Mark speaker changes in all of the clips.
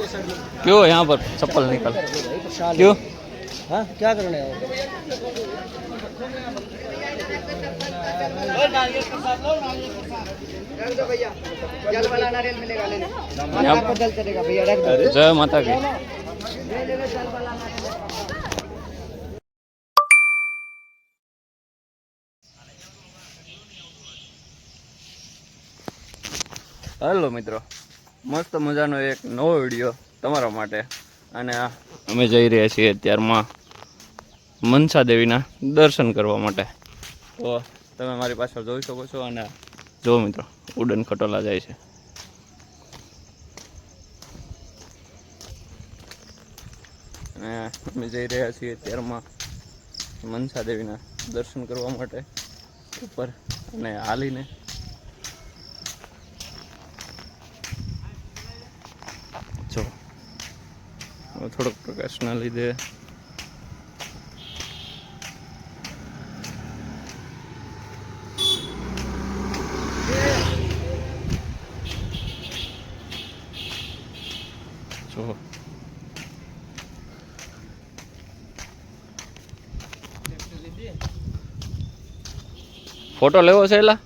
Speaker 1: क्यों यहाँ पर चप्पल निकल क्यों
Speaker 2: हाँ क्या करने आओ
Speaker 1: यहाँ पर
Speaker 2: जल चलेगा भैया रख दो
Speaker 1: जय माता की હેલો મિત્રો મસ્ત મજાનો એક નવો વીડિયો તમારા માટે. અને અમે જઈ રહ્યા છીએ અત્યારમાં મનસા દેવીના દર્શન કરવા માટે. તો તમે મારી પાછળ જોઈ શકો છો અને જો મિત્રો, ઉડન ખટોલા જાય છે. અને અમે જઈ રહ્યા છીએ અત્યારમાં મનસા દેવીના દર્શન કરવા માટે ઉપર અને હાલીને. થોડોક પ્રકાશના લીધે. જો. ફોટો લેવો છે એલા?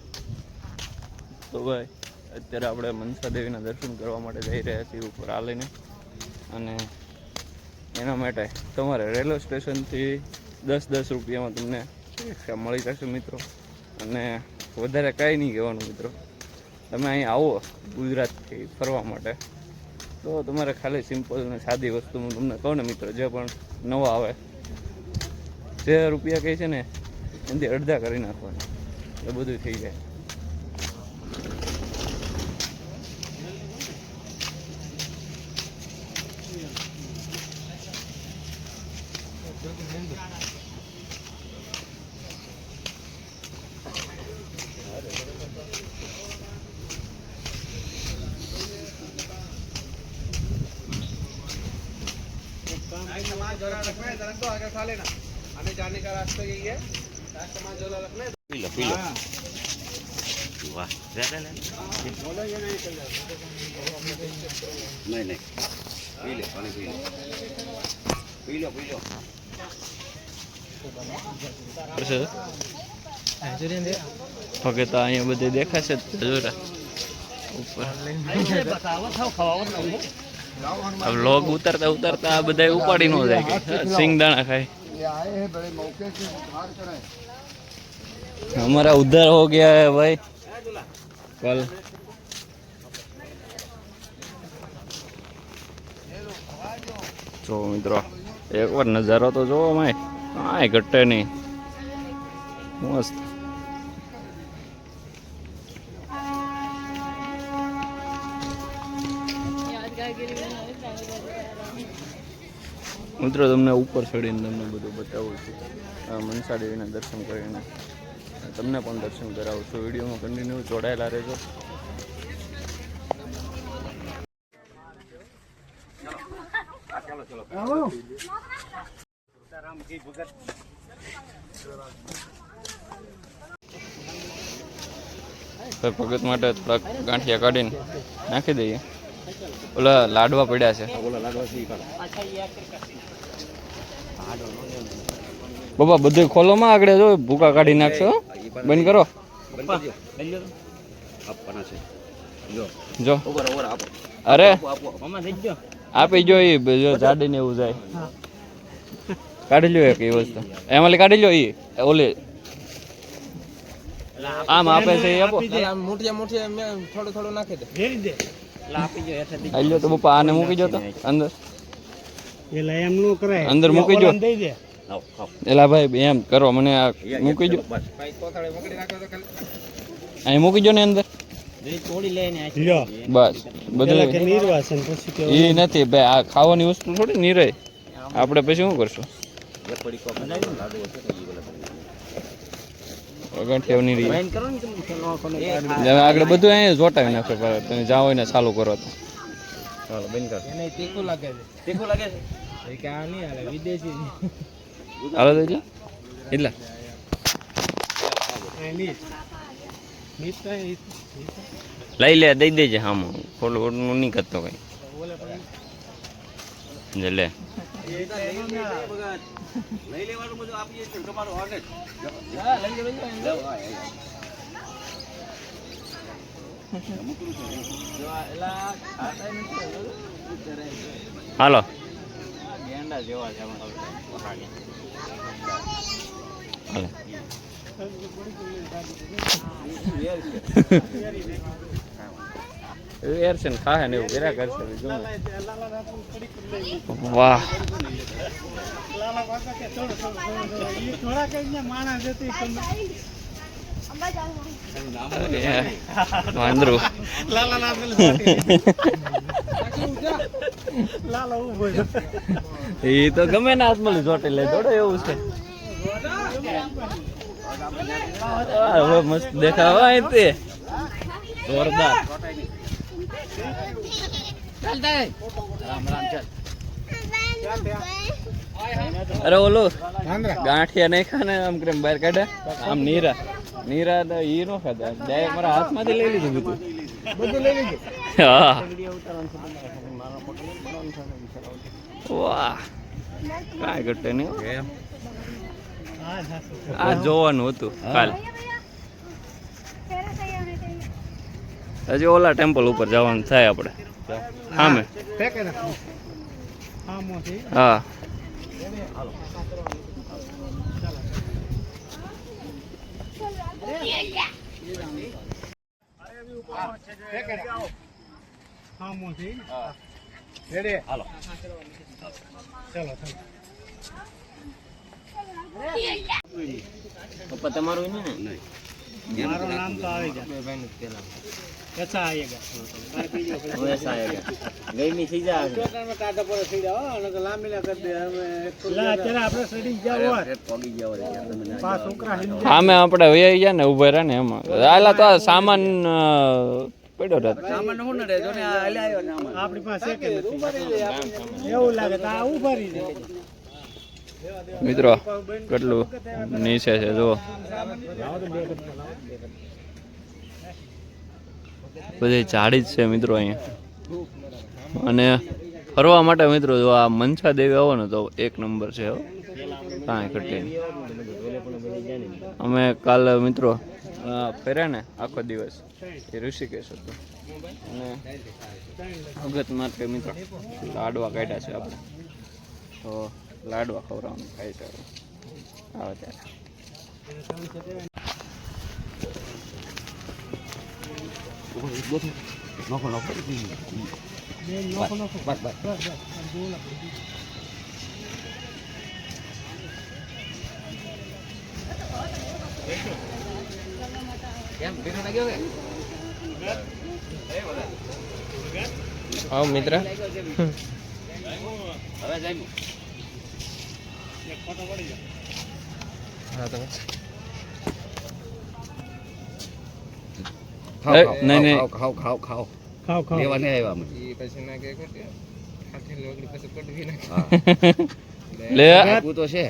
Speaker 1: તો ભાઈ, અત્યારે આપણે મનસા દેવીના દર્શન કરવા માટે જઈ રહ્યા છીએ ઉપર હાલીને. અને એના માટે તમારે રેલવે સ્ટેશનથી દસ દસ રૂપિયામાં તમને રિક્ષા મળી જશે મિત્રો. અને વધારે કાંઈ નહીં કહેવાનું મિત્રો. તમે અહીં આવો ગુજરાતથી ફરવા માટે. તો તમારે ખાલી સિમ્પલ ને સાદી વસ્તુ હું તમને કહું ને મિત્રો, જે પણ નવા આવે. જે રૂપિયા કહે છે ને, એનાથી અડધા કરી નાખવાના. એ બધું થઈ જાય.
Speaker 3: सामान झोला रखना है जरा तो आगे खा लेना आने जाने का रास्ता यही है सामान झोला रखना है
Speaker 1: પી લો પી લો
Speaker 4: વાહ લે લે લે નહીં નહીં પી લે પાણી પી લે પી લો પી લો
Speaker 1: ઓકે તો અહીંયા બધે દેખાશે જ જોરા ઉપર હવે લોગ ઉતરતા ઉતરતા આ બધા ઉપાડી નો જાય સિંગદાણા ખાય. અમારા ઉધાર હો ગયા હે ભાઈ. કલ જો મિત્રો, એક વાર નજારો તો જોવો માય. કાંઈ ઘટે નહીં. મસ્ત. મિત્રો, તમને ઉપર ચડીને તમને બધું બતાવું છું. આ મનસા દેવીના દર્શન કરીને તમને પણ દર્શન કરાવું છું. વિડીયોમાં કન્ટિન્યુ જોડાયેલા રહેજો. ભગત માટે થોડાક ગાંઠિયા કાઢીને નાખી દઈએ. ઓલા લાડવા પડ્યા છે. બાબા બધું ખોલોમાં આગળ જો ભૂકા કાઢી નાખશો. હો. બંધ કરો.
Speaker 4: આપવાના છે. જો.
Speaker 1: જો.
Speaker 4: ઓવર ઓવર આપો.
Speaker 1: અરે.
Speaker 4: આપો
Speaker 1: જો એ જો જાડીને એવું જાય. કાઢી લ્યો એક એ વસ્તુ. એમાં કાઢી લ્યો એ ઓલી. આમ આપે છે એ આપો.
Speaker 2: મોટી મોટી થોડું થોડું નાખી દે.
Speaker 1: આઈ લ્યો તો પપ્પા આને મૂકી જો તો અંદર.
Speaker 2: એટલે એમ નું કરાય.
Speaker 1: અંદર મૂકી જો
Speaker 2: દઈ દે.
Speaker 1: એલા ભાઈ એમ કરો મને આ મૂકી જો અહીં મૂકી જો ને અંદર.
Speaker 2: લ્યો.
Speaker 1: બસ બધું એ. નથી ભાઈ આ ખાવાની વસ્તુ થોડી નહીં રહે આપણે પછી શું કરશું?
Speaker 4: એક પડી કોપ લાડુ હશે તો ઈ બોલે
Speaker 1: ગાંઠિયા નહીં રહી
Speaker 4: કરો ને તમે
Speaker 1: હવે આગળ બધું અહીંયા જોટાવી નાખે પર તમે જાઓ હોય ને ચાલુ કરો તો.
Speaker 4: ચાલો બંધ કર.
Speaker 2: એને તીખું લાગે છે.
Speaker 4: તીખું લાગે છે?
Speaker 2: કે આ નહીં હાલે વિદેશી
Speaker 1: હાલો તો એટલે એટલા લઈ લે દઈ દેજે હા ખોલું ખોટું નહીં કરતો કઈ. જે લે.
Speaker 4: લઈ લેવાનું બધું આપીએ છીએ તમારો ઓર્ડર
Speaker 1: હાલો. હાલે. જેવા છે? ને ખાહે ને એવું કર્યા કરશે વાહ. વાંદરું. એ તો ગમે ને હાથમાં જોટે લે જોડે એવું છે. હવે મસ્ત દેખાવા તે જોરદાર. અરે ઓલું ગાંઠિયા નહીં ખાને આમ કરીને બહાર કાઢ્યા આમ નીરા. નીરા તો ઈ નો ખાધા. ડાયરેક્ટ મારા હાથમાંથી લઈ લીધું બધું.
Speaker 2: બધું લઈ લીધું?
Speaker 1: હા. વાહ. કાંઈ ઘટે નહીં આ જોવાનું હતું કાલ. હજી ઓલા ટેમ્પલ ઉપર જવાનું થાય આપણે. સામે
Speaker 2: હા. મોથી
Speaker 1: હા
Speaker 2: હા મોથી
Speaker 4: હાલો
Speaker 2: ચાલો ચાલો
Speaker 1: પપ્પા તમારું ને
Speaker 2: મારું નામ તો આવી જાય कैसा आएगा લા અત્યારે આપણે સડી ગયા હોય
Speaker 4: રેટ પોગી ગયા હોય ત્યાં તમે ના
Speaker 2: પાંચ છોકરા હિંદ
Speaker 1: સામે આપણે વૈયા ગયા ને ઉભા રહ્યા ને એમાં આલા તો આ સામાન અ, પડ્યો રહે
Speaker 4: સામાન હું ન રહે જો ને આ હાલે આવ્યો ને આમાં
Speaker 2: આપણી પાસે કે નથી એવું લાગે તો આ ઉભારી જાય
Speaker 1: મિત્રો કેટલું નીચે છે જુઓ બધી ઝાડી જ છે મિત્રો અહીંયા અને ફરવા માટે મિત્રો જો આ મનસા દેવી આવો ને તો એક નંબર છે. કાંઈ ઘટે. અમે કાલ મિત્રો ફેર્યા ને આખો દિવસ એ ઋષિકેશ હતો અને અગત માટે મિત્રો લાડવા કાઢ્યા છે આપણે તો લાડવા ખવડાવવાનું ખાઈ હવે. આવે ત્યારે
Speaker 4: નોખો નોખો બસ બસ
Speaker 1: આવો મિત્ર
Speaker 4: હવે જાય
Speaker 1: નહીં, નહીં.
Speaker 4: ખાવ ખાવ ખાઓ ખાવ
Speaker 2: ખાઓ. ખાઓ
Speaker 4: લેવા નહીં આવ્યા અમે. હા.
Speaker 1: લે
Speaker 4: આપ્યું તો છે.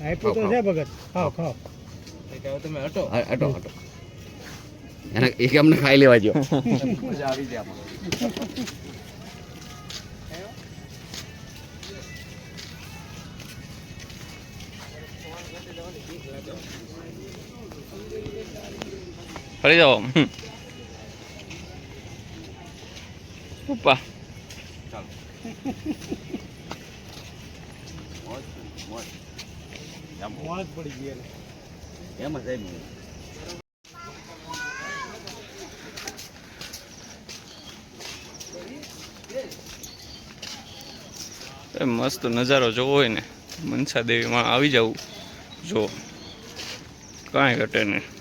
Speaker 2: આપ્યું તો છે ભગત. ખાઓ ખાઓ.
Speaker 4: હા, હટો હટો. એના એક અમને ખાઈ લેવા જો મજા આવી જાય આમાં.
Speaker 1: ફરી જાઓ. એ મસ્ત નજારો જોવો હોય ને. મનસા દેવીમાં આવી જવું જો. કાંઈ ઘટે નહીં.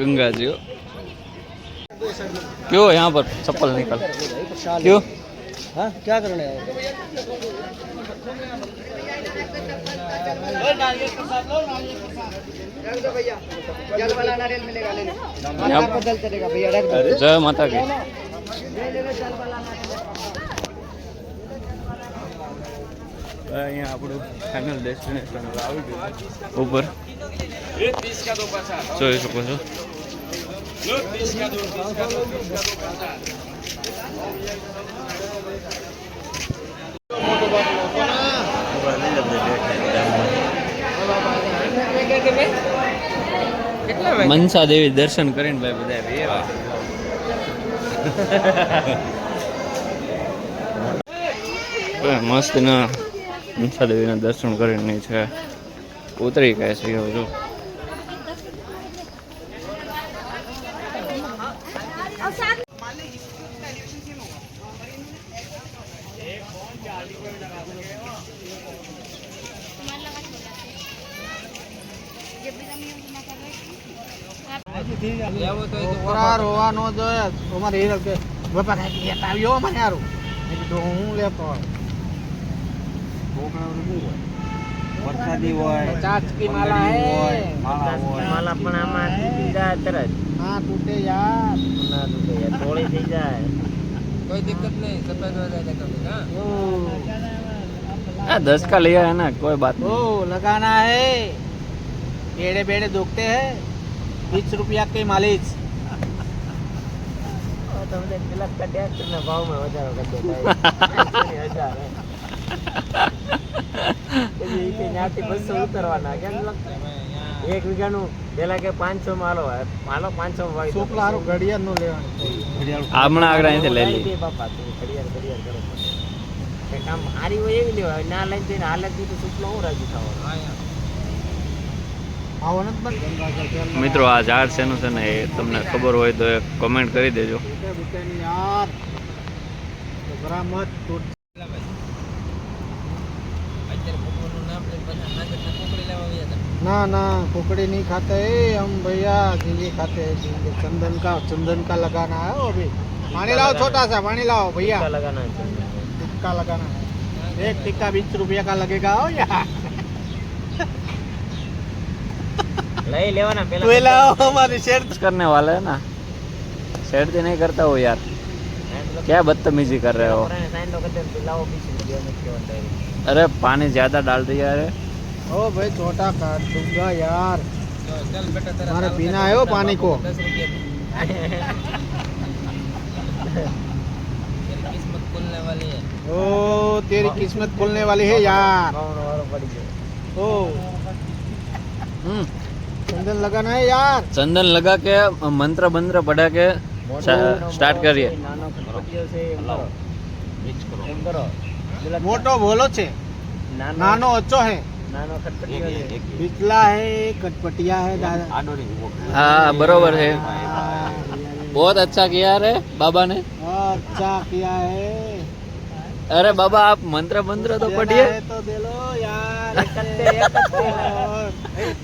Speaker 1: गंगा जी हो। क्यों यहाँ पर चप्पल निकल क्यों
Speaker 2: हाँ क्या करना है जल वाला नारियल मिलेगा ले लो
Speaker 1: यहाँ
Speaker 2: बदल चलेगा भैया रख दो
Speaker 1: जय माता की અહીંયા આપણું ફાઇનલ ડેસ્ટિનેશન આવી ગયું ઉપર જોઈ શકો છો મનસા દેવી દર્શન કરીને ભાઈ બધા મસ્ત ના મનસા દેવીના દર્શન કરીને છે. ઉતરી ગયા છે
Speaker 2: છોકરા હું લે પણ વરસાદી હોય હે. માલા પણ આમાં તૂટી તૂટે યાર. ના તૂટે થોડી થઈ જાય.
Speaker 3: કોઈ દિક્કત નહીં સફેદ
Speaker 1: દસ का लिया है ना कोई बात नहीं
Speaker 2: ओ लगाना है વીસ રૂપિયા કઈ માલીશ તમને પેલા કટ્યા ભાવમાં વધારો કરી દેતા ત્યાંથી બસો પેલા કે પાંચસો માં હાલો હાલો પાંચસો ઘડિયાળનું લેવાનું. ઘડિયાળ ઘડિયાળ કામ હારી હોય એવી લેવાય. ના લઈને જઈને હાલત હું રાજી થવાનું?
Speaker 1: મિત્રો આ ઝાડ શેનું છે ને એ તમને ખબર હોય તો એક કમેન્ટ કરી દેજો
Speaker 2: यार घबरा मत टूट ना ना कुकड़ी नहीं खाते हम भैया झींगे खाते हैं झींगे चंदन का चंदन का लगाना है वो अभी पानी लाओ छोटा सा पानी लाओ भैया लगाना है टिक्का लगाना है एक टिक्का बीस रुपया का लगेगा हो यार
Speaker 5: લઈ લેવાના પેલા
Speaker 2: तू लाओ हमारी शेर
Speaker 1: करने वाले है ना शेर नहीं करता हो यार क्या बदतमीजी कर रहे हो
Speaker 5: સાઈન નો કદમ લાવો બીસી રૂપિયા નથી કહેવાનું
Speaker 1: अरे पानी ज्यादा डाल दिया अरे
Speaker 2: ओ भाई छोटा काट दूंगा यार
Speaker 3: चल बेटा तेरा
Speaker 2: हमारे
Speaker 3: साल
Speaker 2: पीना
Speaker 3: का
Speaker 2: है वो
Speaker 3: दस
Speaker 2: पानी को
Speaker 3: दस रुपये तेरी किस्मत खुलने वाली है
Speaker 2: ओ तेरी किस्मत खुलने वाली है यार
Speaker 5: ભાવનો વારો પડી ગયો
Speaker 2: ओ
Speaker 1: हम्म,
Speaker 2: चंदन लगाना है यार
Speaker 1: चंदन लगा के मंत्र मंत्र पढ़ा के स्टार्ट करिए
Speaker 5: નાનો ખટપટીયો છે એમ કરો એમ કરો પેલા
Speaker 2: मोटो बोलो छे
Speaker 5: નાનો
Speaker 2: नानो अच्छो है
Speaker 5: નાનો ખટપટીયો છે
Speaker 2: पिछला है कटपटिया है दादा
Speaker 1: हाँ बरोबर है बहुत अच्छा किया रे बाबा ने
Speaker 2: अच्छा किया है
Speaker 1: अरे बाबा आप मंत्र मंत्र तो
Speaker 2: देना
Speaker 1: पढ़िए
Speaker 2: है तो दे लो यार
Speaker 5: એકત્તે, એકત્તે.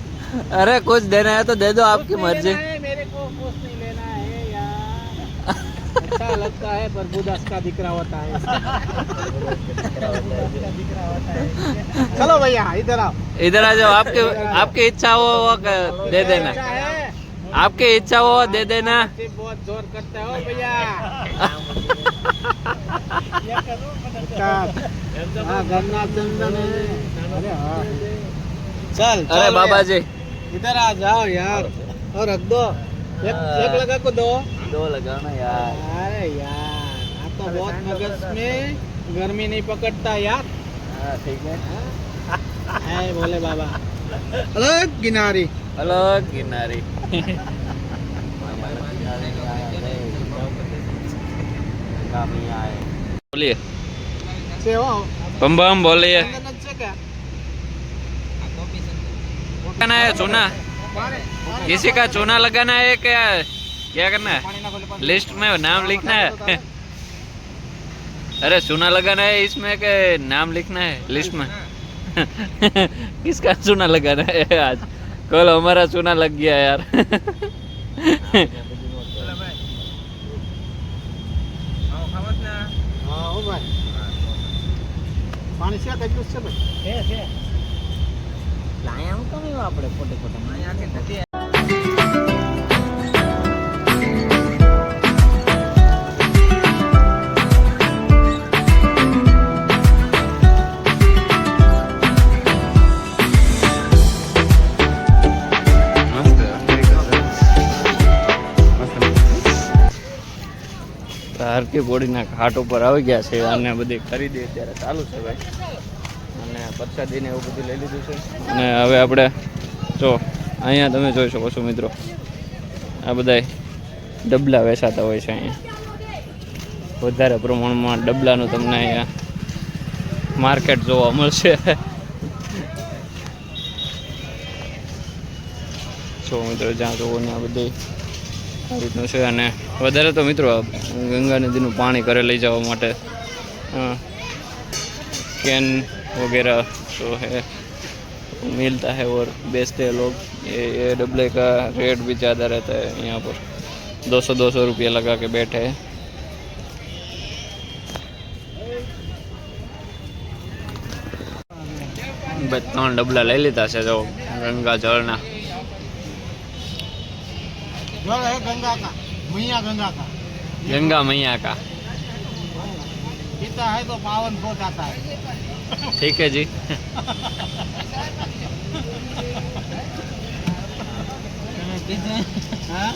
Speaker 1: अरे कुछ देना है तो दे दो आपकी मर्ज़ी।
Speaker 2: लेना है, मेरे को कुछ नहीं लेना है यार। अच्छा लगता है प्रभुदास का दिकरा होता है। चलो भैया इधर आओ।
Speaker 1: इधर आ जाओ आपके आपकी इच्छा हो वो दे देना। आपकी इच्छा हो दे देना।
Speaker 2: बहुत ज़ोर करते हो भैया। हाँ हाँ। चल
Speaker 1: अरे बाबा जी
Speaker 2: इधर आ जाओ यार। और रख दो। एक, हाँ। एक लगा को दो।
Speaker 1: दो लगा ना यार।
Speaker 2: अरे यार तो बहुत मगज में गर्मी नहीं पकड़ता यार।
Speaker 1: हाँ, ठीक हाँ।
Speaker 2: है। बोले बाबा। अलग किनारी।
Speaker 1: अलग किनारी।
Speaker 2: बोलिए। बम बम बोलिए।
Speaker 1: लगाना है चूना? किसी का चूना लगाना है क्या? क्या करना है? लिस्ट में नाम लिखना है? अरे चूना लगाना है इसमें के नाम लिखना है लिस्ट में? किसका चूना लगाना है आज? कल हमारा चूना लग गया यार।
Speaker 5: हाँ। पानी से। પોતે
Speaker 1: હારકી બોડીના ઘાટ ઉપર આવી ગયા છે. અને બધી ખરીદી અત્યારે ચાલુ છે ભાઈ. પ્રસાદીને એવું બધું લઈ લીધું છે. અને હવે આપણે જો અહીંયા તમે જોઈ શકો છો મિત્રો આ બધા ડબલા વેચાતા હોય છે અહીંયા. વધારે પ્રમાણમાં ડબલાનું તમને અહીંયા માર્કેટ જોવા મળશે. જો મિત્રો જ્યાં જોવો ને આ બધી આ રીતનું છે. અને વધારે તો મિત્રો ગંગા નદીનું પાણી ઘરે લઈ જવા માટે અ, कैन वगैरह जो है वो मिलता है और बेचते हैं लोग ये ये डबले का रेट भी ज़्यादा रहता है यहाँ पर दो सौ दो सौ रुपये लगा के बैठे हैं બસ ત્રણ ડબલા લઈ લીધા છે જો ગંગા જળના
Speaker 2: જો હે ગંગા કા મૈયા ગંગા કા
Speaker 1: ગંગા મૈયા કા
Speaker 2: पीता है तो पावन हो जाता है
Speaker 1: ठीक है जी
Speaker 2: हाँ?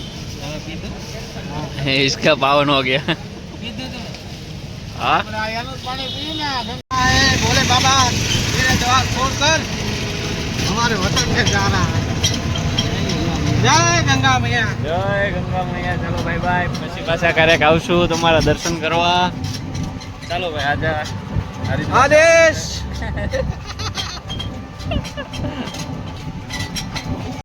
Speaker 1: इसका पावन हो गया हाँ
Speaker 2: આપણે આયાનું જ પાણી પીએ ને ગંગા है भोले बाबा तेरे द्वार छोड़कर हमारे वतन में जाना है जय गंगा मैया
Speaker 1: જય ગંગા મૈયા ચાલો ભાઈ ભાઈ પછી પાછા ક્યારેક આવશું તમારા દર્શન કરવા ચાલો ભાઈ આજે
Speaker 2: Alish!